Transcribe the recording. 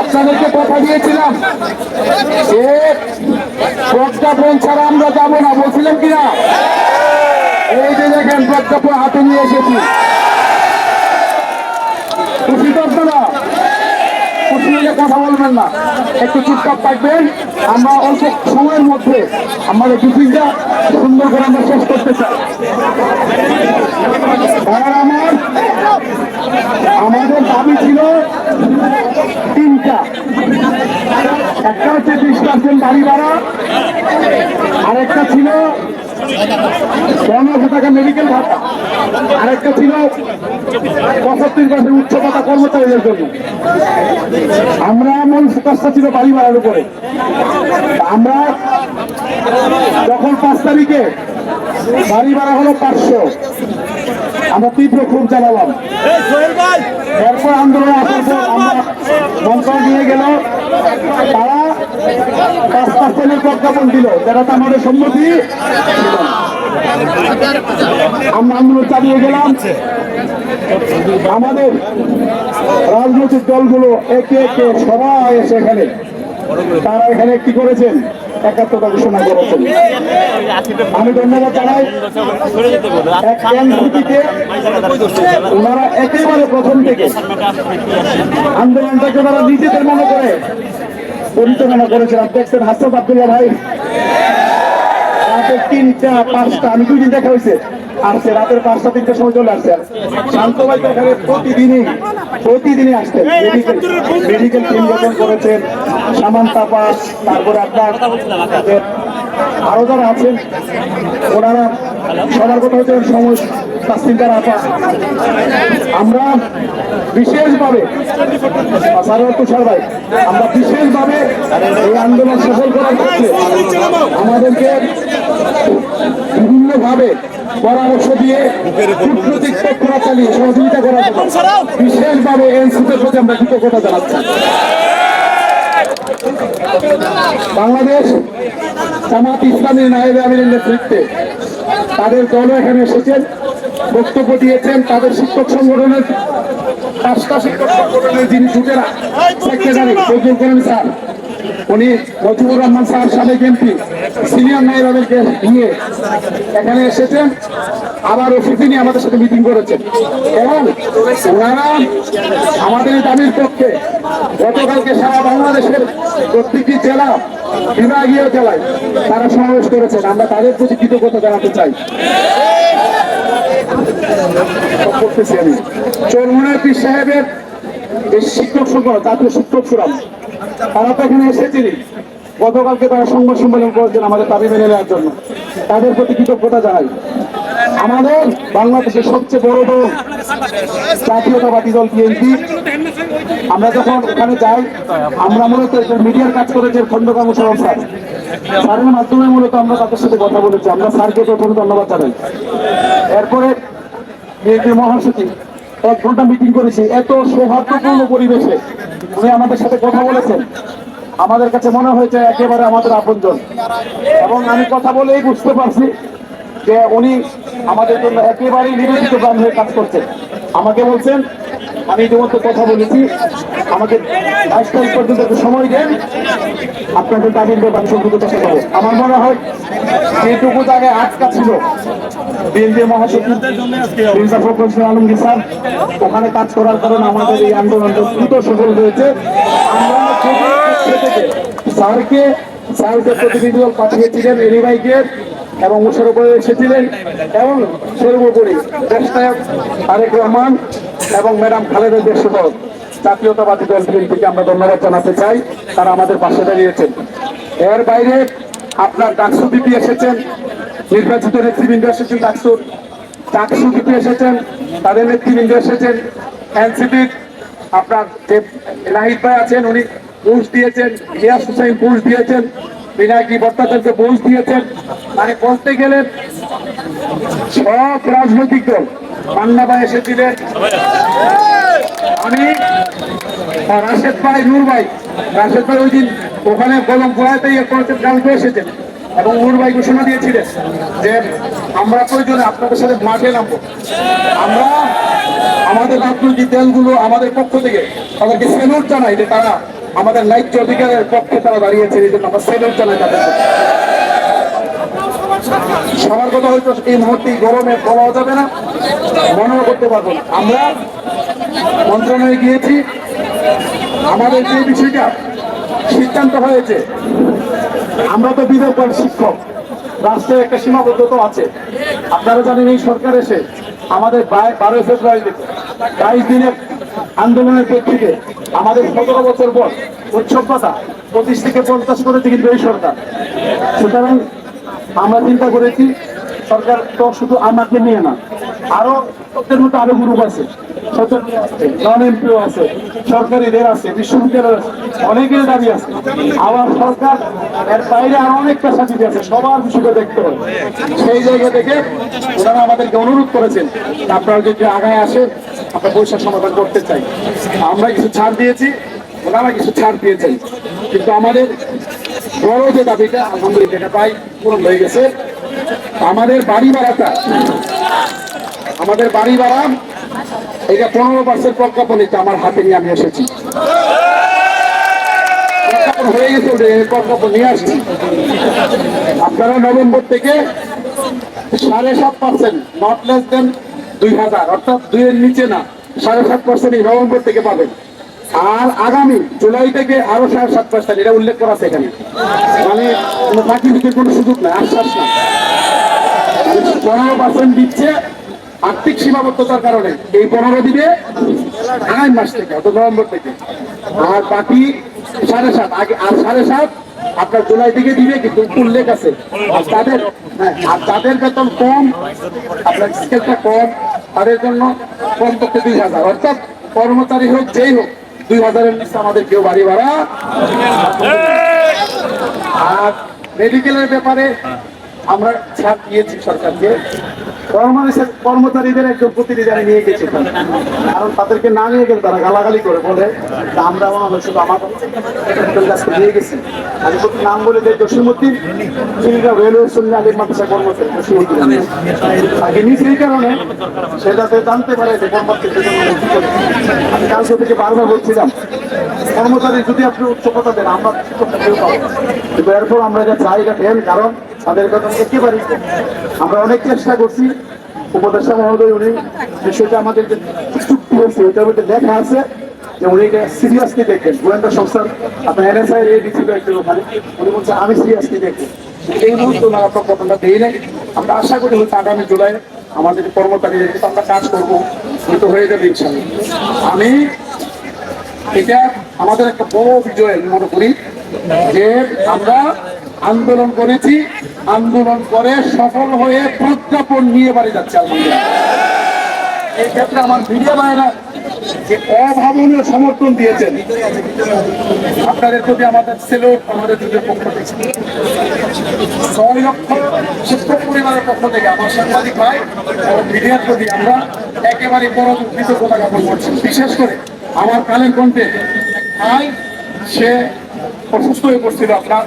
আপনাদেরকে কথা দিয়েছিলাম। প্রজ্ঞাপন ছাড়া আমরা যাব না বলছিলাম কিনা? এই যে দেখেন, প্রজ্ঞাপন হাতে নিয়ে এসেছি। খুশি তো আপনারা খুশি হলে কথা বলবেন না। একটু চুপচাপ থাকবেন। আমরা অল্প সময়ের মধ্যে আমাদের মিটিংটা সুন্দর করে আমরা শেষ করতে চাই। আমার আমাদের দাবি ছিল তিনটা। একটা হচ্ছে বিশ পার্সেন্ট বাড়ি ভাড়া, আরেকটা ছিল পনেরোশো টাকা মেডিকেল ভাতা। আরেকটা ছিল পঁচাত্তর পার্সেন্ট উচ্চ কর্মচারীদের জন্য। আমরা মূল ফোকাসটা ছিল বাড়ি ভাড়ার উপরে। আমরা যখন পাঁচ তারিখে বাড়ি ভাড়া হলো পাঁচশো, আমরা তীব্র ক্ষোভ জানালাম। এরপর আন্দোলন আসার পর আমরা মন্ত্রণ নিয়ে গেল। তারা পাঁচ পার্সেন্টের প্রজ্ঞাপন দিল। যারা তো আমাদের সম্মতি আমরা আন্দোলন চালিয়ে গেলাম। আমাদের রাজনৈতিক দলগুলো একে একে সবাই এসে এখানে। তারা এখানে কি করেছেন? একাত্মতা ঘোষণা করেছেন। আমি ধন্যবাদ জানাই। ওনারা একেবারে প্রথম থেকে আন্দোলনটাকে ওনারা নিজেদের মনে করে পরিচালনা করেছিলাম দেখছেন হাসনাত আব্দুল্লাহ ভাই। রাতের তিনটা পাঁচটা, আমি দুই দিন দেখা হয়েছে। আসছে রাতের পাঁচটা, তিনটার সময় চলে আসছে। শান্ত ভাই প্রতিদিনই প্রতিদিনই আসছে। মেডিকেল মেডিকেল টিম গঠন করেছেন সামান্তা পাস, তারপরে আপনার যে আরও যারা আছেন, ওনারা সবার কথা হচ্ছে সময় আপা আমরা বিশেষভাবে সারোয়ার তুষার ভাই, আমরা বিশেষভাবে এই আন্দোলন সফল করার ক্ষেত্রে আমাদেরকে বিভিন্নভাবে পরামর্শ দিয়ে কূটনৈতিক প্রক্রিয়া চালিয়ে সহযোগিতা করার বিশেষভাবে এনসিপির প্রতি আমরা কৃতজ্ঞতা জানাচ্ছি। বাংলাদেশ জামাত ইসলামী নায়েবে আমিরের নেতৃত্বে তাদের দল এখানে এসেছেন, বক্তব্য দিয়েছেন তাদের শিক্ষক সংগঠনের পাঁচটা শিক্ষক সংগঠনের যিনি যুগেরা, সেক্রেটারি স্যার। উনি মজিবুর রহমান স্যার, সাবেক এমপি, সিনিয়র নাইবাদেরকে নিয়ে এখানে এসেছেন। আবার ওষুধ নিয়ে আমাদের সাথে মিটিং করেছেন। এবং ওনারা আমাদের দাবির পক্ষে গতকালকে সারা বাংলাদেশের প্রত্যেকটি জেলা, বিভাগীয় জেলায় তারা সমাবেশ করেছেন। আমরা তাদের প্রতি কৃতজ্ঞতা জানাতে চাই। করতেছি আমি। চরমুনের পীর শিক্ষক সংগঠন, জাতীয় শিক্ষক ফোরাম তারা তো এখানে এসেছিলেন গতকালকে তারা সংবাদ সম্মেলন করেছেন আমাদের দাবি মেনে নেওয়ার জন্য। তাদের প্রতি কৃতজ্ঞতা জানাই। আমাদের বাংলাদেশের সবচেয়ে বড় দল জাতীয়তাবাদী দল বিএনপি। আমরা যখন ওখানে যাই, আমরা মূলত মিডিয়ার কাজ করেছি খন্দকার মুশারফ স্যার। স্যারের মাধ্যমে মূলত আমরা তাদের সাথে কথা বলেছি। আমরা স্যারকে প্রথমে ধন্যবাদ জানাই। এরপরে বিএনপির মহাসচিব, এক ঘণ্টা মিটিং করেছি। এত সৌহার্দ্যপূর্ণ পরিবেশে উনি আমাদের সাথে কথা বলেছেন। আমাদের কাছে মনে হয়েছে একেবারে আমাদের আপনজন। এবং আমি কথা বলেই বুঝতে পারছি যে উনি আমাদের জন্য একেবারেই নিবেদিত প্রাণ হয়ে কাজ করছেন। আমাকে বলছেন আমি ইতিমধ্যে কথা বলেছি। আমাকে বাইশ তারিখ পর্যন্ত একটু সময় দেন। আপনাদের দাবির ব্যাপারে সংযুক্ত চেষ্টা করব আমার মনে হয় যেটুকু জায়গায় আটকা ছিল বিএনপি মহাসচিব আলমগীর স্যার। ওখানে কাজ করার কারণে আমাদের এই আন্দোলনটা দ্রুত সফল হয়েছে। স্যারকে স্যারকে প্রতিনিধি দল পাঠিয়েছিলেন এরিবাইকে এবং মুশারফ এসেছিলেন এবং সর্বোপরি দেশ নায়ক তারেক রহমান। এবং ম্যাডাম খালেদা দেশসহ জাতীয়তাবাদী দল বিএনপিকে আমরা ধন্যবাদ জানাতে চাই। তারা আমাদের পাশে দাঁড়িয়েছেন। এর বাইরে আপনার ডাকসু দিদি এসেছেন, নির্বাচিত নেতৃবৃন্দ এসেছেন ডাকসুর ডাকসু দিদি এসেছেন, তাদের নেতৃবৃন্দ এসেছেন। এনসিপির আপনার যে নাহিদ ভাই আছেন, উনি ঘুষ দিয়েছেন গিয়াস হুসাইন ঘুষ দিয়েছেন, বিনায়কী ভট্টাচার্য ঘুষ দিয়েছেন। মানে বলতে গেলে সব রাজনৈতিক দল পান্না ভাই এসেছিলেন আমি রাশেদ ভাই, নূর ভাই। রাশেদ ভাই ওই দিন ওখানে কলম পোড়াতে ইয়ে করেছেন এসেছেন। এবং নূর ভাই ঘোষণা দিয়েছিলেন যে আমরা প্রয়োজনে আপনাদের সাথে মাঠে নামবো। আমরা আমাদের রাজনৈতিক দলগুলো আমাদের পক্ষ থেকে তাদেরকে সেলুট জানাই যে তারা আমাদের ন্যায্য অধিকারের পক্ষে তারা দাঁড়িয়েছে এই জন্য আমরা সেলুট জানাই তাদের সবার কথা হয়তো এই মুহূর্তে গরমে বলা যাবে না মনেও করতে পারব আমরা মন্ত্রণালয়ে গিয়েছি, আমাদের যে বিষয়টা সিদ্ধান্ত হয়েছে, আমরা তো বিবেকবান শিক্ষক, রাষ্ট্রের একটা সীমাবদ্ধতা আছে। আপনারা জানেন এই সরকার এসে আমাদের বারোই ফেব্রুয়ারি বাইশ দিনের আন্দোলনের প্রেক্ষিতে আমাদের সতেরো বছর পর উৎসব পাতা পঁচিশ থেকে পঞ্চাশ করেছে কিন্তু এই সরকার। সুতরাং আমরা চিন্তা করেছি, সরকার তো শুধু আমাকে নিয়ে না, আরও ওদের মতো আরও গ্রুপ আছে নন এমপিও আছে আছে আছে অনেকের দাবি আছে। বাইরে আরও আছে, সবার দেখতে হবে। সেই জায়গা থেকে আমাদেরকে অনুরোধ করেছেন আপনারা যদি আগায় আসে আমরা পয়সা সমাধান করতে চাই। আমরা কিছু ছাড় দিয়েছি, ওনারা কিছু ছাড় দিয়েছেন। কিন্তু আমাদের বড় যে দাবিটা আলহামদুলিল্লাহ এটা প্রায় পূরণ হয়ে গেছে। আমাদের বাড়ি ভাড়াটা আমাদের বাড়ি ভাড়া এটা পনেরো পার্সেন্ট প্রজ্ঞাপনিতে আমার হাতে নিয়ে আমি এসেছি। হয়ে গেছে প্রজ্ঞাপন নিয়ে আসছি। আপনারা নভেম্বর থেকে সাড়ে সাত পার্সেন্ট নট লেস দেন দুই হাজার, অর্থাৎ দুইয়ের নিচে না, সাড়ে সাত পার্সেন্ট এই নভেম্বর থেকে পাবেন। আর আগামী জুলাই থেকে আরও সাড়ে সাত পার্সেন্ট এটা উল্লেখ করা আছে এখানে। মানে কোনো চাকরি দিতে কোনো সুযোগ নাই, আশ্বাস না পনেরো পার্সেন্ট দিচ্ছে আর্থিক সীমাবদ্ধতার কারণে। এই পনেরো দিবে আগামী মাস থেকে, অর্থাৎ নভেম্বর থেকে। আর বাকি সাড়ে সাত, আগে আর সাড়ে সাত আপনার জুলাই থেকে দিবে, কিন্তু উল্লেখ আছে। আর তাদের হ্যাঁ আর তাদের বেতন কম, আপনার স্কেলটা কম, তাদের জন্য কম করতে দুই হাজার। অর্থাৎ কর্মচারী হোক, যেই হোক দুই হাজারের নিচে আমাদের কেউ বাড়ি। ভাড়া আর মেডিকেলের ব্যাপারে আমরা ছাড় দিয়েছি সরকারকে। কর্মচারী কর্মচারীদের একজন প্রতিনিধি আমি নিয়ে গেছি। কারণ তাদেরকে না নিয়ে গেলে তারা গালাগালি করে বলে যে আমরা আমাদের শুধু আমার নিয়ে গেছি। আমি নাম বলে যে জসিমুদ্দিন চিলিকা রেলওয়ে সঙ্গে আলিম মাদ্রাসা কর্মচারী জসিমুদ্দিন তাকে নিয়েছি এই কারণে সে যাতে জানতে পারে যে কর্মচারীদের জন্য আমি কালকে থেকে বারবার বলছিলাম, কর্মচারী যদি আপনি উচ্চ কথা দেন, আমরা কিন্তু এরপর আমরা এটা চাই এটা দেন কারণ তাদের কথা একেবারেই কম। আমরা অনেক চেষ্টা করছি, উপদেষ্টা মহোদয় উনি বিষয়টা আমাদের যে চুক্তি হয়েছে ওইটার মধ্যে লেখা আছে যে উনি এটা সিরিয়াসলি দেখবেন। গোয়েন্দা সংস্থার আপনার এনএসআই এর দিচ্ছিল একজন ওখানে, উনি বলছে, আমি সিরিয়াসলি দেখব। এই মুহূর্তে ওনারা প্রজ্ঞাপনটা দেই নাই। আমরা আশা করি হয়তো আগামী জুলাই আমাদের কর্মচারীদের কিন্তু আমরা কাজ করব, হয়তো হয়ে যাবে ইনশাল্লাহ আমি এটা আমাদের একটা বড় বিজয় মনে করি যে আমরা আন্দোলন করেছি আন্দোলন করে সফল হয়ে প্রজ্ঞাপন নিয়ে বাড়ি যাচ্ছে এই ক্ষেত্রে আমার মিডিয়া ভাইয়েরা যে অভাবনীয় সমর্থন দিয়েছেন, আপনাদের প্রতি আমাদের ছিল আমাদের দুটোর পক্ষ থেকে। ছয় লক্ষ শিক্ষক পরিবারের পক্ষ থেকে আমার সাংবাদিক ভাই এবং মিডিয়ার প্রতি আমরা একেবারে বড় কৃতজ্ঞতা জ্ঞাপন করছি। বিশেষ করে আমার কালের কণ্ঠে ভাই, সে অসুস্থ হয়ে পড়ছিল আপনার।